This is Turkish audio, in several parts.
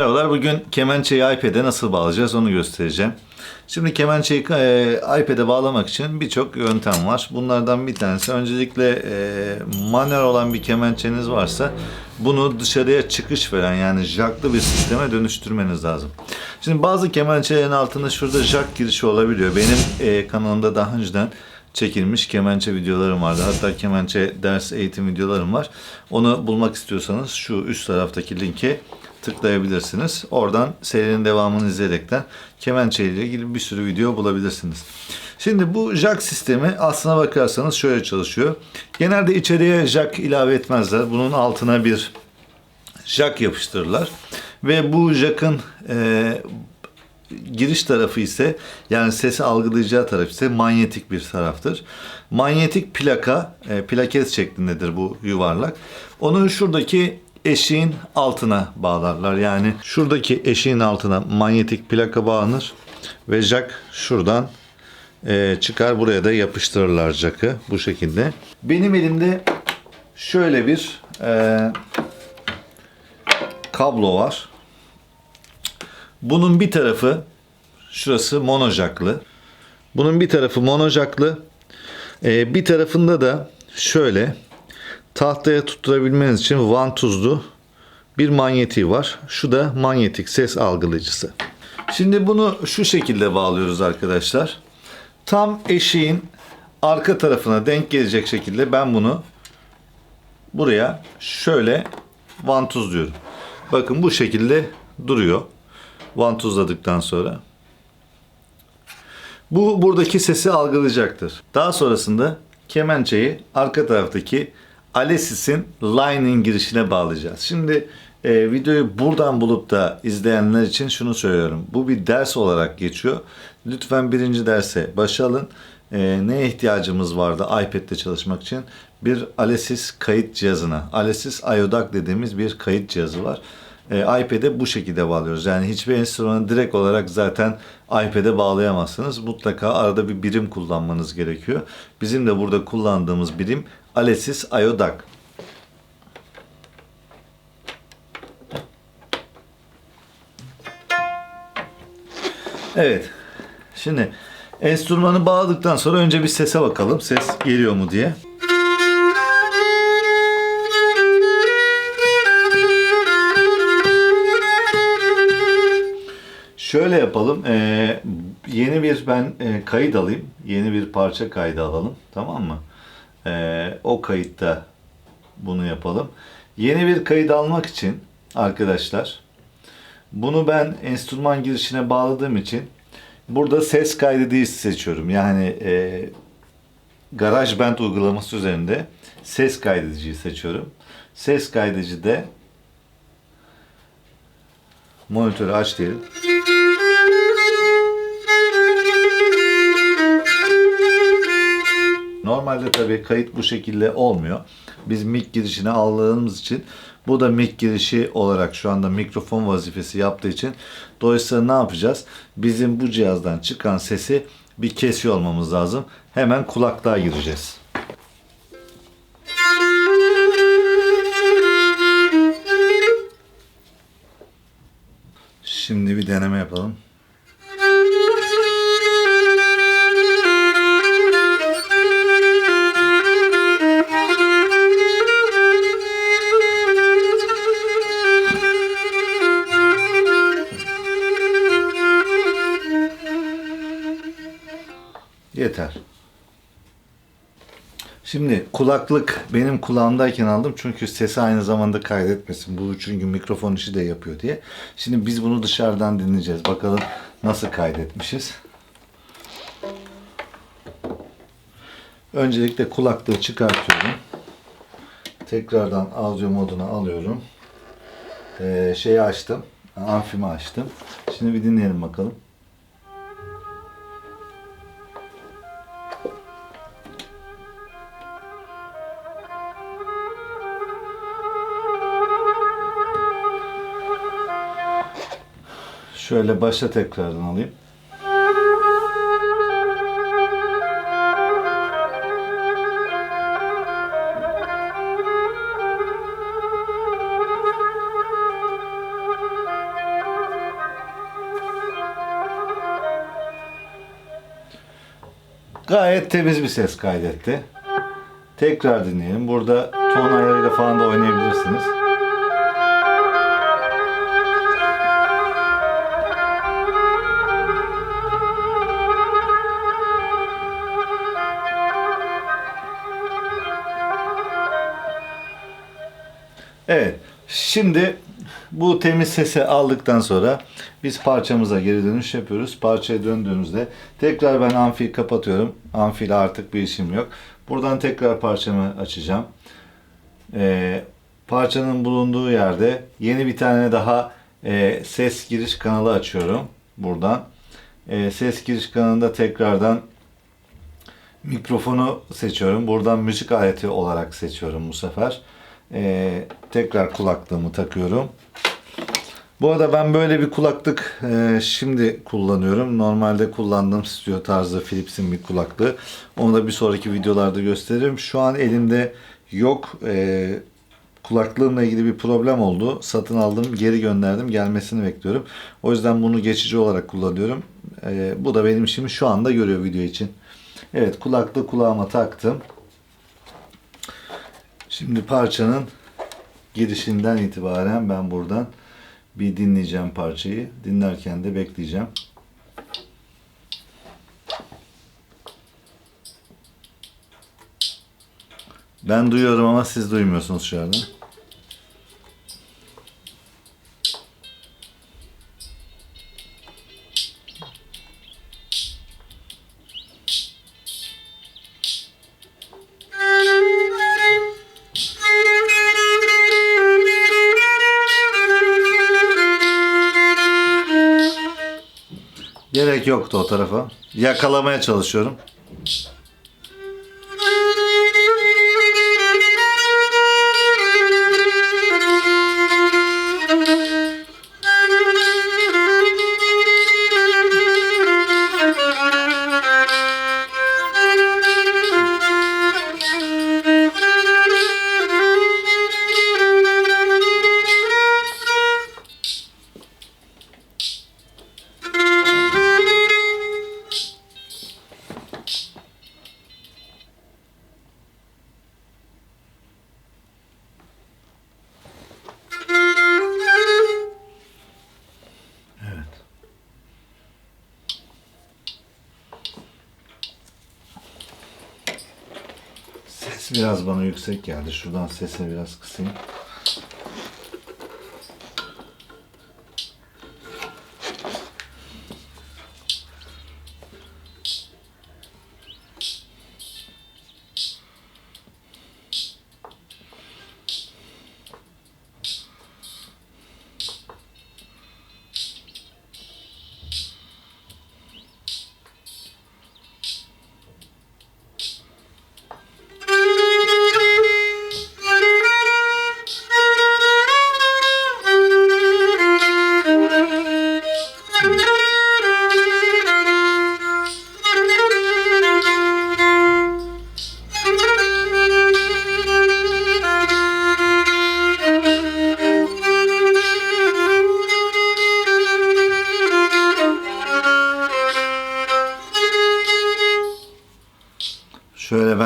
Merhabalar. Bugün kemençeyi iPad'e nasıl bağlayacağız onu göstereceğim. Şimdi kemençeyi e, iPad'e bağlamak için birçok yöntem var. Bunlardan bir tanesi öncelikle e, manuel olan bir kemençeniz varsa bunu dışarıya çıkış veren yani jacklı bir sisteme dönüştürmeniz lazım. Şimdi bazı kemençelerin altında şurada jack girişi olabiliyor. Benim e, kanalımda daha önceden çekilmiş kemençe videolarım vardı. Hatta kemençe ders eğitim videolarım var. Onu bulmak istiyorsanız şu üst taraftaki linke tıklayabilirsiniz. Oradan serinin devamını izleyerekten kemençe ile ilgili bir sürü video bulabilirsiniz. Şimdi bu jack sistemi aslına bakarsanız şöyle çalışıyor. Genelde içeriye jack ilave etmezler. Bunun altına bir jack yapıştırırlar. Ve bu jack'ın e, giriş tarafı ise yani sesi algılayacağı taraf ise manyetik bir taraftır. Manyetik plaka, e, plaket şeklindedir bu yuvarlak. Onu şuradaki eşiğin altına bağlarlar. Yani şuradaki eşiğin altına manyetik plaka bağlanır ve jack şuradan e, çıkar buraya da yapıştırırlar jack'ı bu şekilde. Benim elimde şöyle bir e, kablo var. Bunun bir tarafı şurası monojaklı. Bunun bir tarafı monojaklı. Ee, bir tarafında da şöyle tahtaya tutturabilmeniz için vantuzlu bir manyetiği var. Şu da manyetik ses algılayıcısı. Şimdi bunu şu şekilde bağlıyoruz arkadaşlar. Tam eşiğin arka tarafına denk gelecek şekilde ben bunu buraya şöyle vantuzluyorum. Bakın bu şekilde duruyor. Vantuzladıktan sonra. Bu buradaki sesi algılayacaktır. Daha sonrasında kemençeyi arka taraftaki Alesis'in line'in girişine bağlayacağız. Şimdi e, videoyu buradan bulup da izleyenler için şunu söylüyorum. Bu bir ders olarak geçiyor. Lütfen birinci derse başa. E, neye ihtiyacımız vardı iPad'de çalışmak için? Bir Alesis kayıt cihazına. Alesis IODAC dediğimiz bir kayıt cihazı var e, iPad'e bu şekilde bağlıyoruz. Yani hiçbir enstrümanı direkt olarak zaten iPad'e bağlayamazsınız. Mutlaka arada bir birim kullanmanız gerekiyor. Bizim de burada kullandığımız birim Alesis IODAC. Evet. Şimdi enstrümanı bağladıktan sonra önce bir sese bakalım. Ses geliyor mu diye. Şöyle yapalım. Ee, yeni bir ben e, kayıt alayım. Yeni bir parça kaydı alalım. Tamam mı? Ee, o kayıtta bunu yapalım. Yeni bir kayıt almak için arkadaşlar bunu ben enstrüman girişine bağladığım için burada ses kaydı değil seçiyorum. Yani e, GarageBand uygulaması üzerinde ses kaydediciyi seçiyorum. Ses kaydedici de monitörü aç diyelim. Normalde tabii kayıt bu şekilde olmuyor. Biz mic girişine aldığımız için bu da mic girişi olarak şu anda mikrofon vazifesi yaptığı için dolayısıyla ne yapacağız? Bizim bu cihazdan çıkan sesi bir kesiyor olmamız lazım. Hemen kulaklığa gireceğiz. Şimdi bir deneme yapalım. Yeter. Şimdi kulaklık benim kulağımdayken aldım çünkü sesi aynı zamanda kaydetmesin. Bu çünkü mikrofon işi de yapıyor diye. Şimdi biz bunu dışarıdan dinleyeceğiz. Bakalım nasıl kaydetmişiz. Öncelikle kulaklığı çıkartıyorum. Tekrardan audio moduna alıyorum. Ee, şeyi açtım. Amfimi açtım. Şimdi bir dinleyelim bakalım. Şöyle başa tekrardan alayım. Gayet temiz bir ses kaydetti. Tekrar dinleyelim. Burada ton ayarıyla falan da oynayabilirsiniz. Evet. Şimdi bu temiz sesi aldıktan sonra biz parçamıza geri dönüş yapıyoruz. Parçaya döndüğümüzde tekrar ben amfiyi kapatıyorum. Amfiyle artık bir işim yok. Buradan tekrar parçamı açacağım. Ee, parçanın bulunduğu yerde yeni bir tane daha e, ses giriş kanalı açıyorum. Buradan. E, ses giriş kanalında tekrardan mikrofonu seçiyorum. Buradan müzik aleti olarak seçiyorum bu sefer. Ee, tekrar kulaklığımı takıyorum. Bu arada ben böyle bir kulaklık e, şimdi kullanıyorum. Normalde kullandığım stüdyo tarzı Philips'in bir kulaklığı. Onu da bir sonraki videolarda gösteririm. Şu an elimde yok. E, kulaklığımla ilgili bir problem oldu. Satın aldım, geri gönderdim. Gelmesini bekliyorum. O yüzden bunu geçici olarak kullanıyorum. E, bu da benim işimi şu anda görüyor video için. Evet kulaklığı kulağıma taktım. Şimdi parçanın girişinden itibaren ben buradan bir dinleyeceğim parçayı. Dinlerken de bekleyeceğim. Ben duyuyorum ama siz duymuyorsunuz şu anda. Gerek yoktu o tarafa. Yakalamaya çalışıyorum. Biraz bana yüksek geldi. Şuradan sesini biraz kısayım.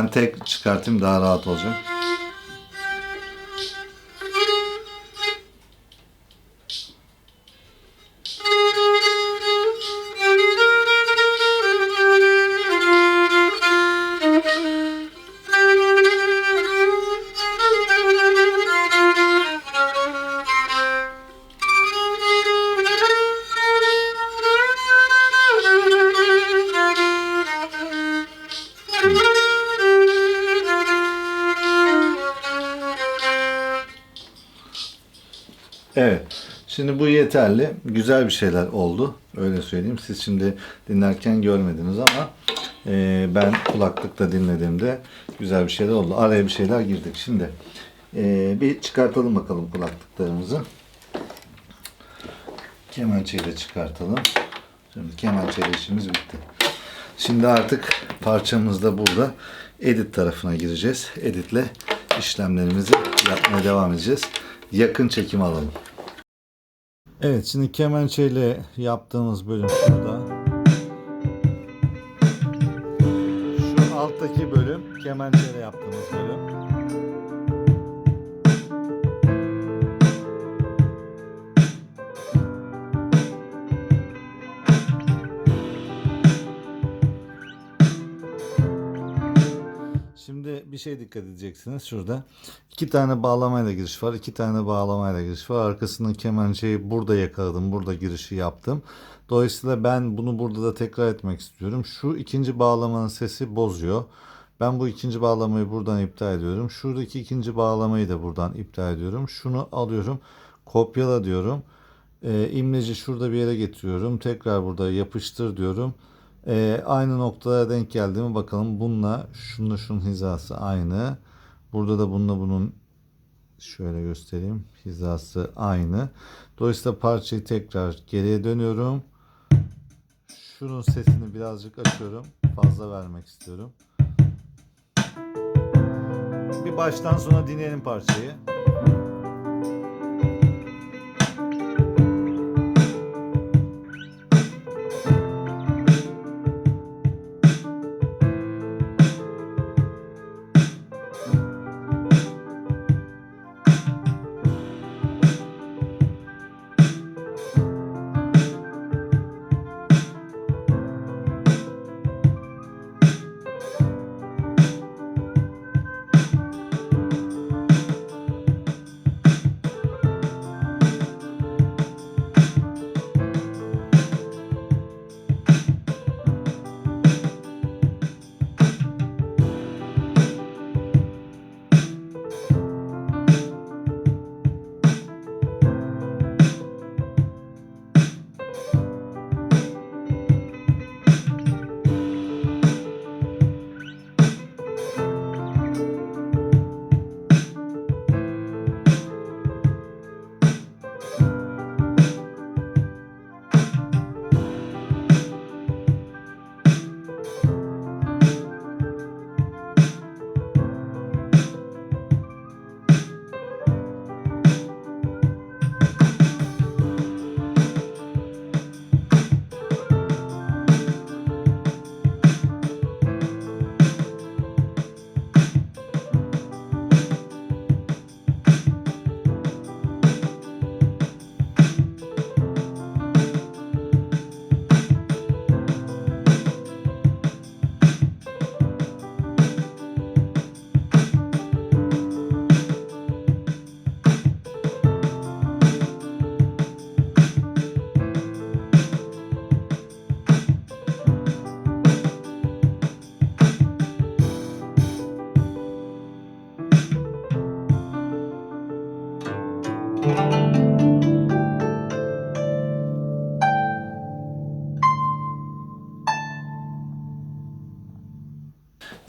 Ben tek çıkartayım daha rahat olacak. Şimdi bu yeterli. Güzel bir şeyler oldu. Öyle söyleyeyim. Siz şimdi dinlerken görmediniz ama e, ben kulaklıkla dinlediğimde güzel bir şeyler oldu. Araya bir şeyler girdik. Şimdi e, bir çıkartalım bakalım kulaklıklarımızı. Kemençeyle çıkartalım. Şimdi kemençeyle işimiz bitti. Şimdi artık parçamız da burada. Edit tarafına gireceğiz. Editle işlemlerimizi yapmaya devam edeceğiz. Yakın çekim alalım. Evet şimdi kemençeyle yaptığımız bölüm şurada. alttaki bölüm kemençeyle yaptığımız bölüm. Şimdi bir şey dikkat edeceksiniz şurada. iki tane bağlamayla giriş var. iki tane bağlamayla giriş var. Arkasından kemençeyi burada yakaladım. Burada girişi yaptım. Dolayısıyla ben bunu burada da tekrar etmek istiyorum. Şu ikinci bağlamanın sesi bozuyor. Ben bu ikinci bağlamayı buradan iptal ediyorum. Şuradaki ikinci bağlamayı da buradan iptal ediyorum. Şunu alıyorum. Kopyala diyorum. E, imleci şurada bir yere getiriyorum. Tekrar burada yapıştır diyorum. E, aynı noktalara denk geldi mi bakalım. Bununla şununla şunun hizası aynı. Burada da bununla bunun şöyle göstereyim. Hizası aynı. Dolayısıyla parçayı tekrar geriye dönüyorum. Şunun sesini birazcık açıyorum. Fazla vermek istiyorum. Bir baştan sona dinleyelim parçayı.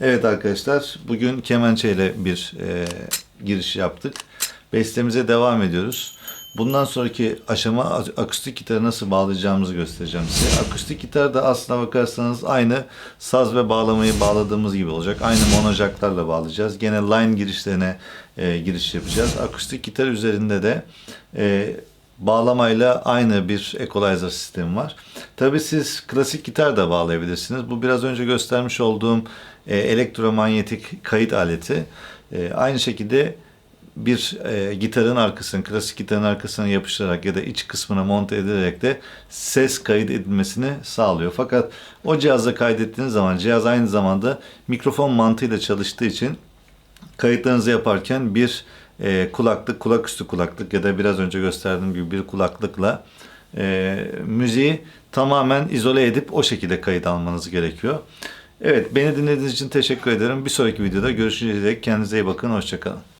Evet arkadaşlar, bugün kemençe ile bir e, giriş yaptık. Bestemize devam ediyoruz. Bundan sonraki aşama akustik gitarı nasıl bağlayacağımızı göstereceğim size. Akustik gitar da aslına bakarsanız aynı saz ve bağlamayı bağladığımız gibi olacak. Aynı monojaklarla bağlayacağız. Gene line girişlerine e, giriş yapacağız. Akustik gitar üzerinde de e, bağlamayla aynı bir equalizer sistemi var. Tabi siz klasik gitar da bağlayabilirsiniz. Bu biraz önce göstermiş olduğum e, elektromanyetik kayıt aleti. E, aynı şekilde bir e, gitarın arkasını, klasik gitarın arkasına yapıştırarak ya da iç kısmına monte edilerek de ses kayıt edilmesini sağlıyor. Fakat o cihazda kaydettiğiniz zaman cihaz aynı zamanda mikrofon mantığıyla çalıştığı için kayıtlarınızı yaparken bir e, kulaklık, kulaküstü kulaklık ya da biraz önce gösterdiğim gibi bir kulaklıkla e, müziği tamamen izole edip o şekilde kayıt almanız gerekiyor. Evet, beni dinlediğiniz için teşekkür ederim. Bir sonraki videoda görüşünceye dek kendinize iyi bakın. Hoşçakalın.